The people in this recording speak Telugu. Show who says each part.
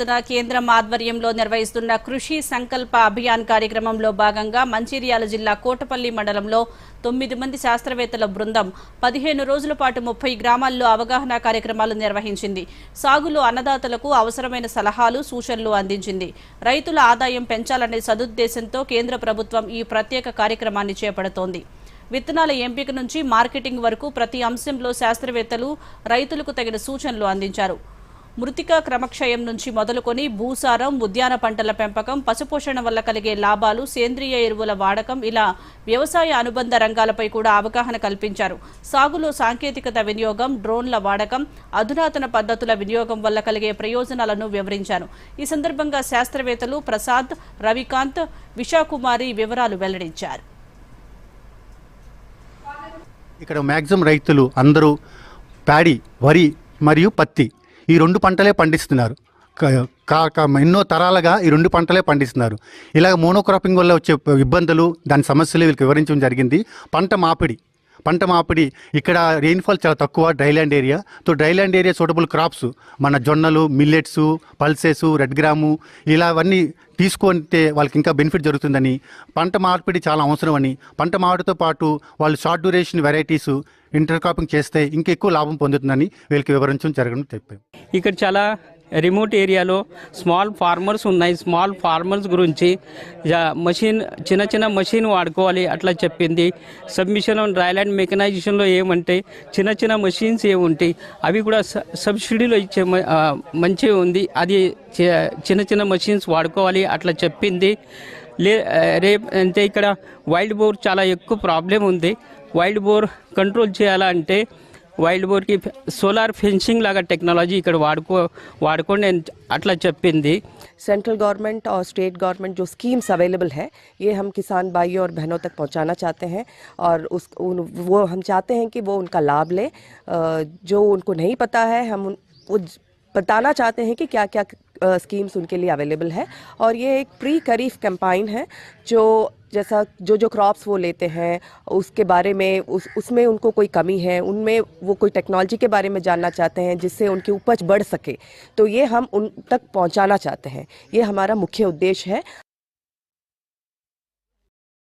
Speaker 1: కేంద్రం ఆధ్వర్యంలో నిర్వహిస్తున్న కృషి సంకల్ప అభియాన్ కార్యక్రమంలో భాగంగా మంచిర్యాల జిల్లా కోటపల్లి మండలంలో తొమ్మిది మంది శాస్త్రవేత్తల బృందం పదిహేను రోజుల పాటు ముప్పై గ్రామాల్లో అవగాహన కార్యక్రమాలు నిర్వహించింది. సాగులో అన్నదాతలకు అవసరమైన సలహాలు సూచనలు అందించింది. రైతుల ఆదాయం పెంచాలనే సదుద్దేశంతో కేంద్ర ప్రభుత్వం ఈ ప్రత్యేక కార్యక్రమాన్ని చేపడుతోంది. విత్తనాల ఎంపిక నుంచి మార్కెటింగ్ వరకు ప్రతి అంశంలో శాస్త్రవేత్తలు రైతులకు తగిన సూచనలు అందించారు. మృతిక క్రమక్షయం నుంచి మొదలుకొని భూసారం ఉద్యాన పంటల పెంపకం పశుపోషణ వల్ల కలిగే లాభాలు సేంద్రియ ఎరువుల వాడకం ఇలా వ్యవసాయ అనుబంధ రంగాలపై కూడా అవగాహన కల్పించారు. సాగులో సాంకేతికత వినియోగం డ్రోన్ల వాడకం అధునాతన పద్ధతుల వినియోగం వల్ల కలిగే ప్రయోజనాలను వివరించారు. ఈ సందర్భంగా శాస్త్రవేత్తలు ప్రసాద్ రవికాంత్ విశాకుమారి వివరాలు వెల్లడించారు.
Speaker 2: ఇక్కడ మ్యాక్సిమం రైతులు అందరూ ప్యాడీ వరి మరియు పత్తి ఈ రెండు పంటలే పండిస్తున్నారు. కా- కా- ఎన్నో తరాలుగా ఈ రెండు పంటలే పండిస్తున్నారు. ఇలాగ మోనోక్రాపింగ్ వల్ల వచ్చే ఇబ్బందులు దాని సమస్యలు వీళ్ళకి వివరించడం జరిగింది. పంట మాపిడి. పంట మాపిడి ఇక్కడ రెయిన్ఫాల్ చాలా తక్కువ dryland area so dryland area suitable crops మన జొన్నలు మిల్లెట్స్ పల్సెస్ రెడ్ గ్రాము ఇలావన్నీ తీసుకుంటే వాళ్ళకి ఇంకా బెనిఫిట్ జరుగుతుందని పంట మార్పిడి చాలా అవసరం అని పంట మార్పిడితో పాటు వాళ్ళు short duration varieties inter cropping చేస్తే ఇంకా ఎక్కువ లాభం పొందుతుందని వీళ్ళకి వివరించడం జరగడం చెప్పారు.
Speaker 3: ఇక్కడ చాలా రిమోట్ ఏరియాలో స్మాల్ ఫార్మర్స్ ఉన్నాయి. స్మాల్ ఫార్మర్స్ గురించి మషిన్ చిన్న చిన్న మషిన్ వాడుకోవాలి అట్లా చెప్పింది. సబ్మిషన్ ఆన్ డ్రైల్యాండ్ మెకనైజేషన్లో ఏమంటే చిన్న చిన్న మషిన్స్ ఏముంటాయి అవి కూడా సబ్సిడీలో ఇచ్చే మ- మంచిగా ఉంది. అది చి- చిన్న చిన్న మషిన్స్ వాడుకోవాలి అట్లా చెప్పింది. లే రేపు అంటే ఇక్కడ వైల్డ్ బోర్ చాలా ఎక్కువ ప్రాబ్లం ఉంది. వైల్డ్ బోర్ కంట్రోల్ చేయాలంటే వైల్డ్ బోర్కి సోలార్ ఫెన్సింగ్ లాగా టెక్నాలజీ ఇక్కడ వాడుకో వాడుకోండి అని అట్లా చెప్పింది
Speaker 4: सेंट्रल गवर्नमेंट और स्टेट गवर्नमेंट जो स्कीम्स अवेलेबल है ये हम किसान भाइयों और बहनों तक पहुंचाना चाहते हैं और उस उन, वो हम चाहते हैं कि वो उनका लाभ लें अ, जो उनको नहीं पता है हम उन, वो ज- बताना चाहते हैं कि क्या क्या स्कीम्स उनके लिए अवेलेबल है। और ये एक प्री करीफ कैंपाइन है, जो जैसा, जो जो क्रॉप्स वो लेते हैं, उसके बारे में, उस, उसमें उनको कोई कमी है, उनमें वो कोई टेक्नोलॉजी के बारे में जानना चाहते हैं, जिससे उनकी उपज बढ़ सके। तो ये हम उन तक पहुंचाना चाहते हैं। ये हमारा मुख्य उद्देश्य है।